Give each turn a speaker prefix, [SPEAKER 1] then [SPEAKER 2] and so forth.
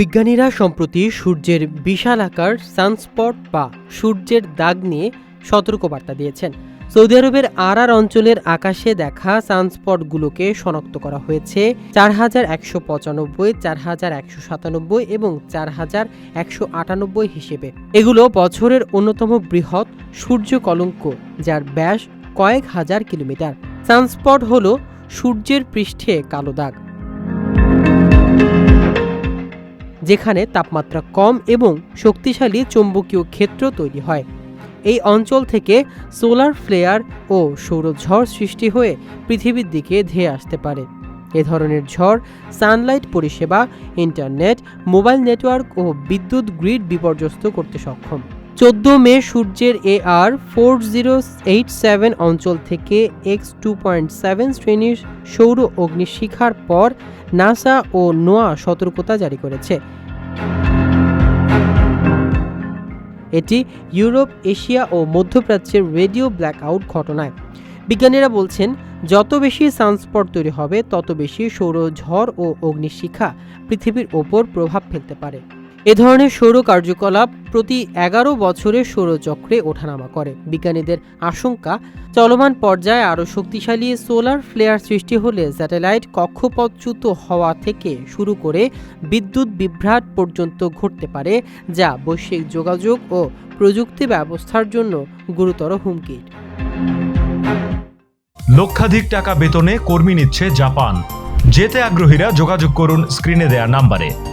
[SPEAKER 1] বিজ্ঞানীরা সম্প্রতি সূর্যের বিশাল আকার সানস্পট বা সূর্যের দাগ নিয়ে সতর্কবার্তা দিয়েছেন। সৌদি আরবের আরার অঞ্চলের আকাশে দেখা সানস্পটগুলোকে শনাক্ত করা হয়েছে চার হাজার একশো পঁচানব্বই, চার হাজার একশো সাতানব্বই এবং চার হাজার একশো আটানব্বই হিসেবে। এগুলো বছরের অন্যতম বৃহৎ সূর্য কলঙ্ক, যার ব্যাস কয়েক হাজার কিলোমিটার। সানস্পট হল সূর্যের পৃষ্ঠে কালো দাগ। যেখানে তাপমাত্রা কম এবং শক্তিশালী চৌম্বকীয় ক্ষেত্র তৈরি হয়। এই অঞ্চল থেকে সোলার ফ্লেয়ার ও সৌরঝড় সৃষ্টি হয়ে পৃথিবীর দিকে ধেয়ে আসতে পারে। এ ধরনের ঝড় সানলাইট পরিষেবা, ইন্টারনেট, মোবাইল নেটওয়ার্ক ও বিদ্যুৎ গ্রিড বিপর্যস্ত করতে সক্ষম। চোদ্দ মে সূর্যের A R four zero eight seven অঞ্চল থেকে এক্স টু পয়েন্ট সেভেন শ্রেণির সৌর অগ্নিশিখার পর নাসা ও নোয়া সতর্কতা জারি করেছে। এটি ইউরোপ, এশিয়া ও মধ্যপ্রাচ্যের রেডিও ব্ল্যাকআউট ঘটনায়। বিজ্ঞানীরা বলছেন, যত বেশি সানস্পট তৈরি হবে, তত বেশি সৌর ঝড় ও অগ্নিশিখা পৃথিবীর ওপর প্রভাব ফেলতে পারে। এ ধরনের সৌর কার্যকলাপ প্রতি এগারো বছরে সৌরচক্রে ওঠানামা করে। বিজ্ঞানীদের আশঙ্কা, চলমান পর্যায়ে আরও শক্তিশালী সোলার ফ্লেয়ার সৃষ্টি হলে স্যাটেলাইট কক্ষপথচ্যুত হওয়া থেকে শুরু করে বিদ্যুৎ বিভ্রাট পর্যন্ত ঘটতে পারে, যা বৈশ্বিক যোগাযোগ ও প্রযুক্তি ব্যবস্থার জন্য গুরুতর হুমকির
[SPEAKER 2] লক্ষাধিক টাকা বেতনে কর্মী নিচ্ছে জাপান। যেতে আগ্রহীরা যোগাযোগ করুন স্ক্রিনে দেয়া নাম্বারে।